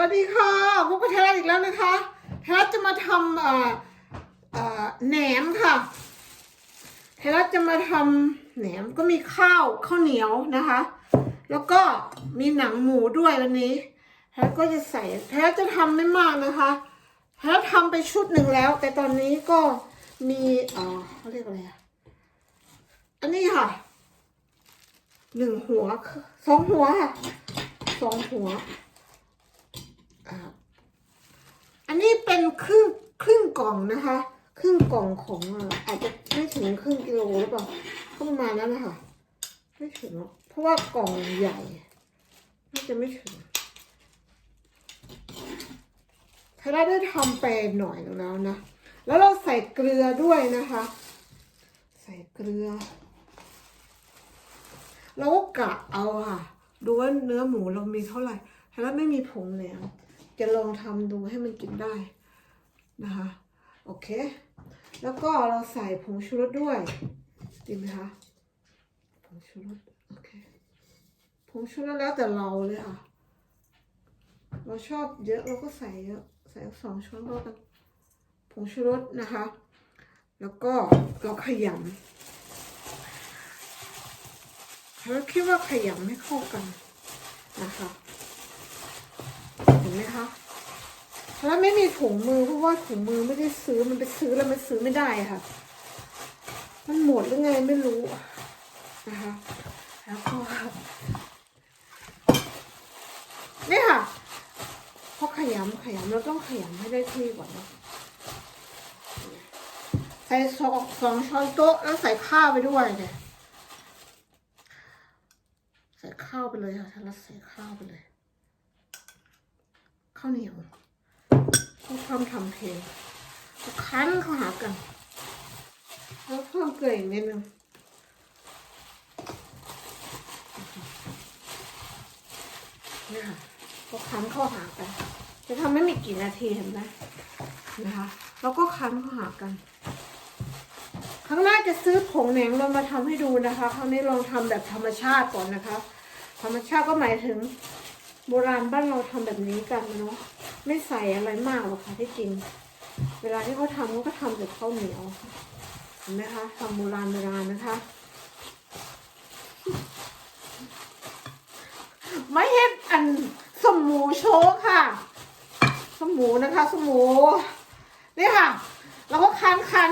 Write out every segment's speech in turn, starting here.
วัสดีค่ะพบกับเทรัสอีกแล้วนะคะเทรัสจะมาทำเอ่อเอ่อแหนมค่ะเทรัสจะมาทำแหนมก็มีข้าวข้าวเหนียวนะคะ แล้วก็มีหนังหมูด้วยวันนี้เทรัสก็จะใส่เทรัสจะทำไม่มากนะคะเทรัสทำไปชุดหนึ่งแล้ว แต่ตอนนี้ก็มีเอ่อเขาเรียกอะไรอะอันนี้ค่ะหนึ่งหัวสองหัวค่ะสองหัว อ่าอันนี้เป็นครึ่งครึ่งก ล่องนะคะ ครึ่งกล่องของอาจจะไม่ถึงครึ่งกิโลหรือเปล่าก็ประมาณนั้นนะคะไม่ถึงเพราะว่ากล่องใหญ่น่าจะไม่ถึงถ้าเราได้ทำไปหน่อยแล้วนะแล้วเราใส่เกลือด้วยนะคะ ใส่เกลือเราก็กะเอาค่ะ ดูว่าเนื้อหมูเรามีเท่าไหร่ถ้าเราไม่มีผงแล้ว จะลองทำดูให้มันกินได้นะคะ โอเค แล้วก็เราใส่ผงชูรสด้วยดีไหมคะผงชูรสโอเคผงชูรสแล้วแต่เราเลยอะ เราชอบเยอะเราก็ใส่เยอะใส่สองช้อนก็กันผงชูรสนะคะ แล้วก็เราขยำแล้วคิดว่าขยำให้เข้ากันนะคะ เห็นไหมคะ แล้วไม่มีถุงมือเพราะว่าถุงมือไม่ได้ซื้อมันไปซื้อแล้วมันซื้อไม่ได้ค่ะ มันหมดหรือไงไม่รู้นะคะแล้วก็นี่ค่ะพอขยำขยำเราต้องขยำให้ได้ที่ก่อนนะใส่สองสองช้อนโต๊ะแล้วใส่ข้าวไปด้วยเนี่ยใส่ข้าวไปเลยค่ะแล้วใส่ข้าวไปเลยข้าวเหนียว เพื่อควาทำเพลงคั้นเข้าหากันแล้วเพิ่มเกลืออีกนิดนึงนี่ค่ะพอคั้นเข้าหากัน จะทำไม่มีกี่นาทีเห็นไหมนะคะแล้วก็คั้นเข้าหากันครั้งหน้าจะซื้อผงแหนงเรามาทำให้ดูนะคะครั้งนี้ลองทำแบบธรรมชาติก่อนนะคะ ธรรมชาติก็หมายถึงโบราณบ้านเราทำแบบนี้กันเนาะ ไม่ใส่อะไรมากหรอกค่ะที่จริง เวลาที่เขาทำเขาก็ทำจากข้าวเหนียวเห็นไหมคะทำโบราณโบราณนะคะ ไม่เห็นอันสมหมูโชว์ค่ะสมหมูนะคะสมหมูนี่ค่ะเราก็คั้นคั้น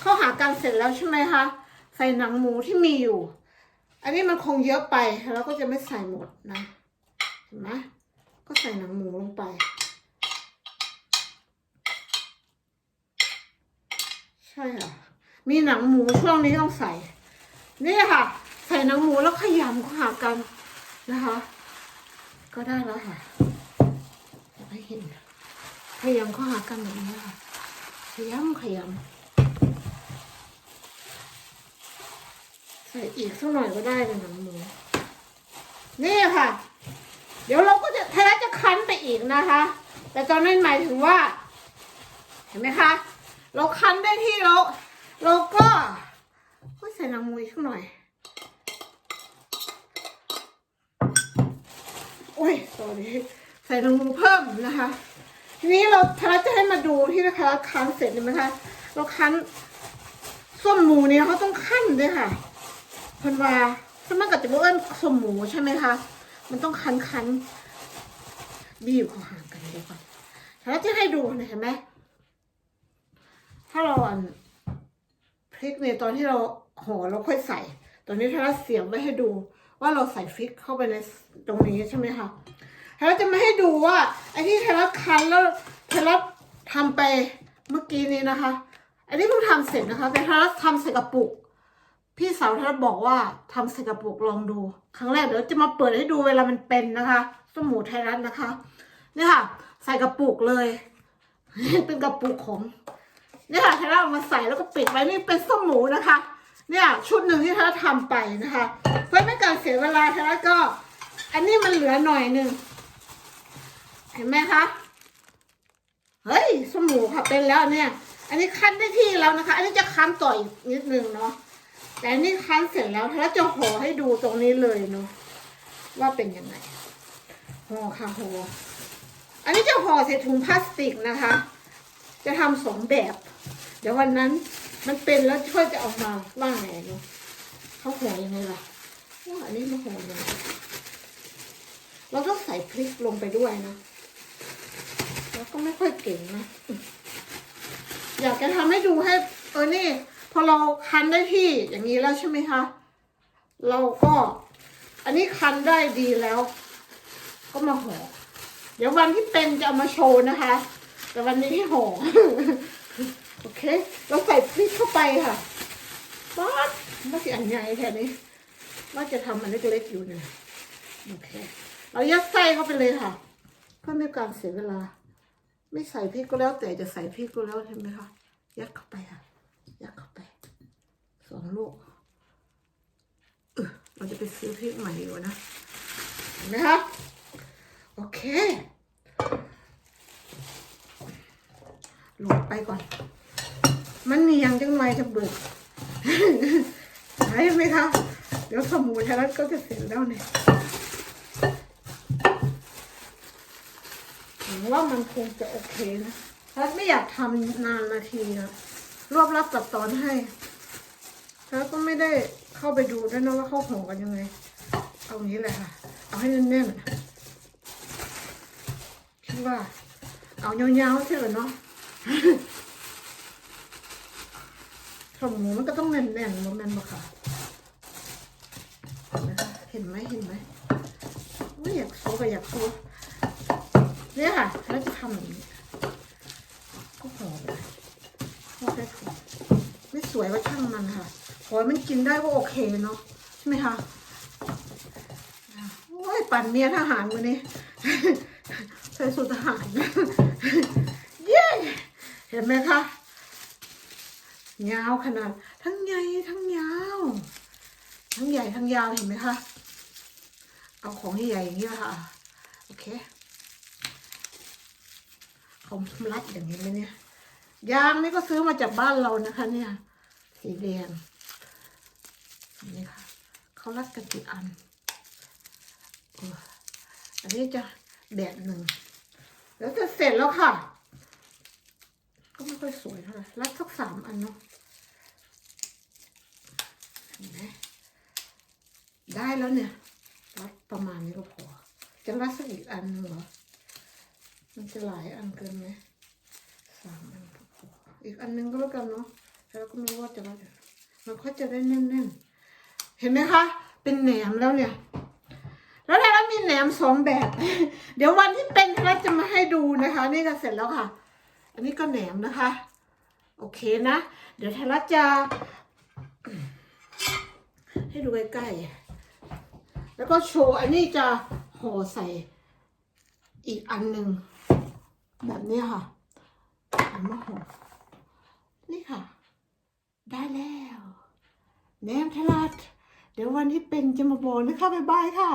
เข้าหากันเสร็จแล้วใช่ไหมคะใส่หนังหมูที่มีอยู่ อันนี้มันคงเยอะไปแล้วก็จะไม่ใส่หมดนะเห็นไหมก็ใส่หนังหมูลงไป ใช่ค่ะมีหนังหมูช่วงนี้ต้องใส่ นี่ค่ะ ใส่หนังหมูแล้วขยำเข้าหากันนะคะ ก็ได้แล้วค่ะอยากให้เห็นขยำเข้าหากันแบบนี้ค่ะขยำขยำใส่อีกสักหน่อยก็ได้เลยหนังหมูนี่ค่ะ เดี๋ยวเราก็จะแท้จะคั้นไปอีกนะคะ แต่ตอนนั้นหมายถึงว่า เห็นไหมคะ เราคั้นได้ที่เราเราก็ก็ใส่หนังมูอีกสักหน่อยโอ้ยตอนนี้ใส่หนังมูเพิ่มนะคะ ทีนี้เราทาราจะให้มาดูที่นะคะคั้นเสร็จเห็นไหมคะ เราคั้นส้มหมูเนี่ยเขาต้องขั้นด้วยค่ะพันว่าถ้ามันกับจะบอกเอิ้นส้มหมูใช่ไหมคะ มันต้องคั้นคั้นบีบเขาห่างกันเดี๋ยวก่อนทาราจะให้ดูนะเห็นไหม ถ้าเราอันพริกเนี่ยตอนที่เราห่อเราค่อยใส่ ตอนนี้ทาราเสียบไว้ให้ดู ว่าเราใส่พริกเข้าไปในตรงนี้ใช่ไหมคะเทเลจะมาให้ดูว่าไอ้ที่เทเลคันแล้วเทเลทำไปเมื่อกี้นี้นะคะ อันนี้เพิ่งทำเสร็จนะคะ แต่เทเลทำใส่กระปุก พี่สาวเทเลบอกว่าทำใส่กระปุกลองดู ครั้งแรกเดี๋ยวจะมาเปิดให้ดูเวลามันเป็นนะคะสมูทไทยรัฐนะคะนี่ค่ะ ใส่กระปุกเลย เป็นกระปุกของ เนี่ยค่ะเทเลเอามาใส่แล้วก็ปิดไว้นี่เป็นส้มหมูนะคะ เนี่ยชุดหนึ่งที่เทเลทำไปนะคะเพื่อไม่ให้การเสียเวลาเทเลก็ อันนี้มันเหลือหน่อยหนึ่งเห็นไหมคะเฮ้ยสมูค่ะเป็นแล้วเนี่ย อันนี้คั้นได้ที่แล้วนะคะ อันนี้จะคั้นต่ออีกนิดนึงเนาะแต่อันนี้คั้นเสร็จแล้วถ้าจะห่อให้ดูตรงนี้เลยเนาะว่าเป็นยังไงห่อค่ะห่ออันนี้จะห่อใส่ถุงพลาสติกนะคะ จะทำสองแบบ เดี๋ยววันนั้นมันเป็นแล้วช่วยจะออกมาว่าไงเนาะเขาห่อยังไงล่ะว่าอันนี้มันห่อยังไงเราต้องใส่พริกลงไปด้วยนะแล้วก็ไม่ค่อยเก่งนะ อยากจะทำให้ดูให้เออนี่ พอเราคันได้ที่อย่างนี้แล้วใช่ไหมคะ เราก็ อันนี้คันได้ดีแล้ว ก็มาห่อเดี๋ยววันที่เป็นจะเอามาโชว์นะคะ แต่วันนี้ที่ห่อ โอเค เราใส่พริกเข้าไปค่ะป๊าดไม่ใช่อันใหญ่แค่นี้ว่าจะทำอันเล็กๆอยู่เนี่ยโอเค เรายัดไส้เข้าไปเลยค่ะเพื่อไม่การเสียเวลา ไม่ใส่พริกก็แล้วแต่จะใส่พริกก็แล้วใช่ไหมคะยัดเข้าไปค่ะยัดเข้าไปสองลูกเออเราจะไปซื้อพริกใหม่อยู่นะเห็นไหมคะโอเคหลดไปก่อน มันมียังจังไรจะเบิกใช่ไหมคะเดี๋ยวสมูไทยรัฐก็จะเสร็จแล้วเนี่ยหวังว่ามันคงจะโอเคนะรัฐไม่อยากทำนานนาทีนะรวบรัดตัดตอนให้แล้วก็ไม่ได้เข้าไปดูด้วยนะว่าเข้าห่อกันยังไง เอางี้เลยค่ะ เอาให้แน่นๆคิดว่า เอายาวๆใช่ไหมเนาะ สมหมูมันก็ต้องแน่นๆโมเมนต์บ่ค่ะเห็นไหมเห็นไหมไม่อยากโซก็อยากโซเนี่ยค่ะแล้วจะทำอย่างนี้ก็หอไปห่อแค่ถุงไม่สวยก็ช่างมันค่ะขอมันกินได้ก็โอเคเนาะใช่ไหมคะโอ้ยปั่นเมียทหารมานี่ใส่สูททหารเย้เห็นไหมคะ ยาวขนาด ทั้งใหญ่ทั้งยาว ทั้งใหญ่ทั้งยาวเห็นไหมคะเอาของใหญ่ๆอย่างนี้ค่ะโอเคเขารัดอย่างนี้เลยเนี่ยยางนี่ก็ซื้อมาจากบ้านเรานะคะ เนี่ย สีแดงนี่ค่ะเขารัดกันกี่อันอออันนี้จะแบบหนึ่งแล้วจะเสร็จแล้วค่ะ ก็ไม่ค่อยสวยเท่าไหร่รัดสักสามอันเนาะ เห็นไหมได้แล้วเนี่ย รัดประมาณนี้ก็พอ จะรัดสักอีกอันหนึ่งเหรอ มันจะหลายอันเกินไหมสามอันก็พอ อีกอันหนึงก็แล้วกันเนาะแล้วก็ไม่รู้ว่าจะรัดมันก็จะได้แน่นๆ เห็นไหมคะ เป็นแหนมแล้วเนี่ย แล้วถ้ามีแหนมสองแบบ เดี๋ยววันที่เป็นเราจะมาให้ดูนะคะ นี่ก็เสร็จแล้วค่ะ อันนี้ก็แหนมนะคะ โอเคนะ เดี๋ยวไทยรัฐจะ ให้ดูใกล้ๆ แล้วก็โชว์อันนี้จะห่อใส่อีกอันหนึ่งแบบนี้ค่ะเอามาห่อนี่ค่ะ ได้แล้วแหนมทยรัฐเดี๋ยววันที่เป็นจะมาบอกนะคะบ๊ายบายค่ะ